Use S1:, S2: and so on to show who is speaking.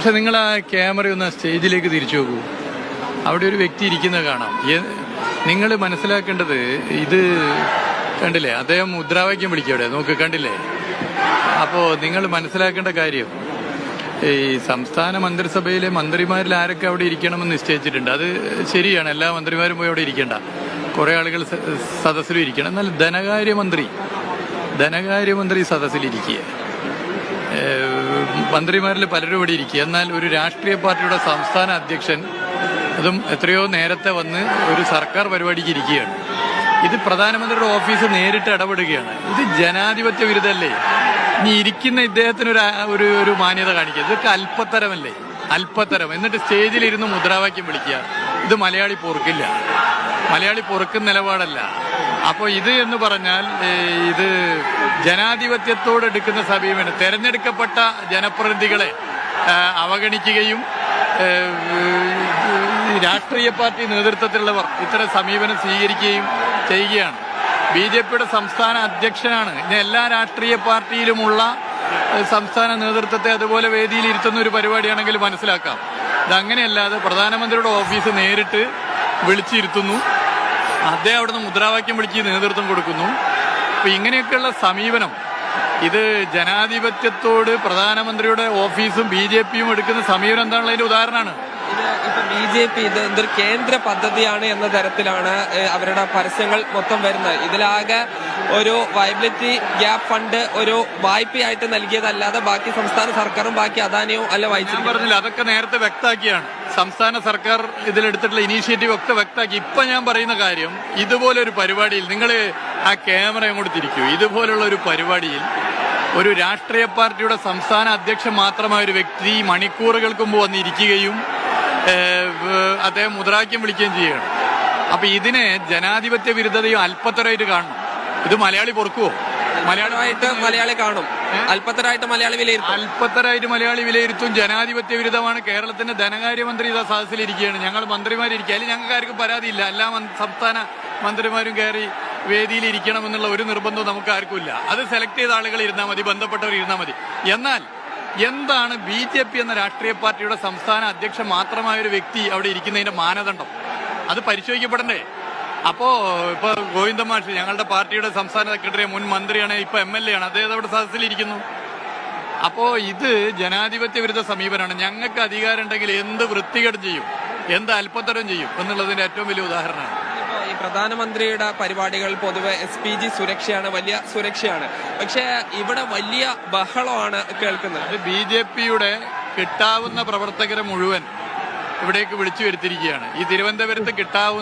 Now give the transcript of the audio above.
S1: പക്ഷെ നിങ്ങൾ ആ ക്യാമറ ഒന്ന് സ്റ്റേജിലേക്ക് തിരിച്ചു നോക്കൂ. അവിടെ ഒരു വ്യക്തി ഇരിക്കുന്നത് കാണാം. നിങ്ങൾ മനസ്സിലാക്കേണ്ടത് ഇത് കണ്ടില്ലേ? അദ്ദേഹം മുദ്രാവാക്യം വിളിക്കും അവിടെ. നോക്ക് കണ്ടില്ലേ? അപ്പോൾ നിങ്ങൾ മനസ്സിലാക്കേണ്ട കാര്യം ഈ സംസ്ഥാന മന്ത്രിസഭയിലെ മന്ത്രിമാരിൽ ആരൊക്കെ അവിടെ ഇരിക്കണമെന്ന് നിശ്ചയിച്ചിട്ടുണ്ട്. അത് ശരിയാണ്. എല്ലാ മന്ത്രിമാരും പോയി അവിടെ ഇരിക്കേണ്ട. കുറേ ആളുകൾ സദസ്സിലും ഇരിക്കണം. എന്നാൽ ധനകാര്യമന്ത്രി ധനകാര്യമന്ത്രി സദസ്സിലിരിക്കുക മന്ത്രിമാരിൽ പലരും ഇവിടെ ഇരിക്കുക. എന്നാൽ ഒരു രാഷ്ട്രീയ പാർട്ടിയുടെ സംസ്ഥാന അധ്യക്ഷൻ അതും എത്രയോ നേരത്തെ വന്ന് ഒരു സർക്കാർ പരിപാടിക്ക് ഇരിക്കുകയാണ്. ഇത് പ്രധാനമന്ത്രിയുടെ ഓഫീസ് നേരിട്ട് ഇടപെടുകയാണ്. ഇത് ജനാധിപത്യ വിരുദ്ധല്ലേ? ഇനി ഇരിക്കുന്ന ഇദ്ദേഹത്തിന് ഒരു ഒരു മാന്യത കാണിക്കുക. ഇതൊക്കെ അല്പത്തരമല്ലേ? അല്പത്തരം. എന്നിട്ട് സ്റ്റേജിലിരുന്ന് മുദ്രാവാക്യം വിളിക്കുക. ഇത് മലയാളി പൊറുക്കില്ല മലയാളി പൊറുക്കുന്ന നിലപാടല്ല. അപ്പോൾ ഇത് എന്ന് പറഞ്ഞാൽ ഇത് ജനാധിപത്യത്തോട് എടുക്കുന്ന സമീപനം തെരഞ്ഞെടുക്കപ്പെട്ട ജനപ്രതിനിധികളെ അവഗണിക്കുകയും രാഷ്ട്രീയ പാർട്ടി നേതൃത്വത്തിലുള്ളവർ ഇത്തരം സമീപനം സ്വീകരിക്കുകയും ചെയ്യുകയാണ്. ബി ജെ പിയുടെ സംസ്ഥാന അധ്യക്ഷനാണ്. ഇന്ന് എല്ലാ രാഷ്ട്രീയ പാർട്ടിയിലുമുള്ള സംസ്ഥാന നേതൃത്വത്തെ അതുപോലെ വേദിയിൽ ഇരുത്തുന്ന ഒരു പരിപാടിയാണെങ്കിൽ മനസ്സിലാക്കാം. ഇതങ്ങനെയല്ലാതെ പ്രധാനമന്ത്രിയുടെ ഓഫീസ് നേരിട്ട് വിളിച്ചിരുത്തുന്നു. അദ്ദേഹം അവിടുന്ന് മുദ്രാവാക്യം വിളിച്ച് നേതൃത്വം കൊടുക്കുന്നു. അപ്പൊ ഇങ്ങനെയൊക്കെയുള്ള സമീപനം ഇത് ജനാധിപത്യത്തോട് പ്രധാനമന്ത്രിയുടെ ഓഫീസും ബി ജെ പിയും എടുക്കുന്ന സമീപനം എന്താണുള്ള അതിന്റെ ഉദാഹരണമാണ്.
S2: ബി ജെ പി ഇത് എന്തൊരു കേന്ദ്ര പദ്ധതിയാണ് എന്ന തരത്തിലാണ് അവരുടെ പരസ്യങ്ങൾ മൊത്തം വരുന്നത്. ഇതിലാകെ ഒരു വയബിലിറ്റി ഗ്യാപ്പ് ഫണ്ട് ഒരു വായ്പയായിട്ട് നൽകിയതല്ലാതെ ബാക്കി സംസ്ഥാന സർക്കാരും ബാക്കി അദാനിയും അല്ല വായിച്ചു
S1: പറഞ്ഞില്ല അതൊക്കെ നേരത്തെ വ്യക്താക്കിയാണ് സംസ്ഥാന സർക്കാർ ഇതിലെടുത്തിട്ടുള്ള ഇനീഷ്യേറ്റീവ് ഒക്കെ വ്യക്തമാക്കി. ഇപ്പൊ ഞാൻ പറയുന്ന കാര്യം ഇതുപോലൊരു പരിപാടിയിൽ നിങ്ങൾ ആ ക്യാമറ അങ്ങോട്ട് തിരിക്കൂ. ഇതുപോലുള്ള ഒരു പരിപാടിയിൽ ഒരു രാഷ്ട്രീയ പാർട്ടിയുടെ സംസ്ഥാന അധ്യക്ഷൻ മാത്രമായ ഒരു വ്യക്തി മണിക്കൂറുകൾക്ക് മുമ്പ് വന്നിരിക്കുകയും അദ്ദേഹം മുദ്രാവാക്യം വിളിക്കുകയും ചെയ്യുകയാണ്. അപ്പൊ ഇതിനെ ജനാധിപത്യ വിരുദ്ധതയും അല്പത്തരമായിട്ട് കാണണം. ഇത് മലയാളി പൊറുക്കുവോ?
S2: മലയാളമായിട്ട് മലയാളി കാണും. അല്പത്തരായിട്ട് മലയാളി വിലയിരുത്തും.
S1: അല്പത്തരായിട്ട് മലയാളി വിലയിരുത്തും. ജനാധിപത്യ വിരുദ്ധമാണ്. കേരളത്തിന്റെ ധനകാര്യമന്ത്രി ഇതാ സദസ്സിലിരിക്കുകയാണ് ഞങ്ങൾ മന്ത്രിമാരിരിക്കുക. അതിൽ ഞങ്ങൾക്ക് ആർക്കും പരാതിയില്ല. എല്ലാ സംസ്ഥാന മന്ത്രിമാരും കയറി വേദിയിൽ ഇരിക്കണം എന്നുള്ള ഒരു നിർബന്ധവും നമുക്ക് ആർക്കും ഇല്ല. അത് സെലക്ട് ചെയ്ത ആളുകൾ ഇരുന്നാൽ മതി. ബന്ധപ്പെട്ടവർ ഇരുന്നാൽ മതി. എന്നാൽ എന്താണ് ബി ജെ പി എന്ന രാഷ്ട്രീയ പാർട്ടിയുടെ സംസ്ഥാന അധ്യക്ഷൻ മാത്രമായ ഒരു വ്യക്തി അവിടെ ഇരിക്കുന്നതിന്റെ മാനദണ്ഡം? അത് പരിശോധിക്കപ്പെടണ്ടേ? അപ്പോ ഇപ്പൊ ഗോവിന്ദ മാഷ് ഞങ്ങളുടെ പാർട്ടിയുടെ സംസ്ഥാന സെക്രട്ടറി മുൻ മന്ത്രിയാണ് ഇപ്പൊ എം എൽ എ ആണ്. അദ്ദേഹം അവിടെ സദസ്സിലിരിക്കുന്നു. അപ്പോ ഇത് ജനാധിപത്യ വിരുദ്ധ സമീപനമാണ്. ഞങ്ങൾക്ക് അധികാരം ഉണ്ടെങ്കിൽ എന്ത് വൃത്തികേട് ചെയ്യും? എന്ത് അല്പത്തരം ചെയ്യും? എന്നുള്ളതിന്റെ ഏറ്റവും വലിയ ഉദാഹരണമാണ്.
S2: ഈ പ്രധാനമന്ത്രിയുടെ പരിപാടികൾ പൊതുവെ എസ് പി ജി സുരക്ഷയാണ് വലിയ സുരക്ഷയാണ്. പക്ഷെ ഇവിടെ വലിയ ബഹളമാണ് കേൾക്കുന്നത്.
S1: ബി ജെ പിയുടെ കിട്ടാവുന്ന പ്രവർത്തകരെ മുഴുവൻ ഇവിടേക്ക് വിളിച്ചു വരുത്തിയിരിക്കുകയാണ്. ഈ തിരുവനന്തപുരത്ത് കിട്ടാവുന്ന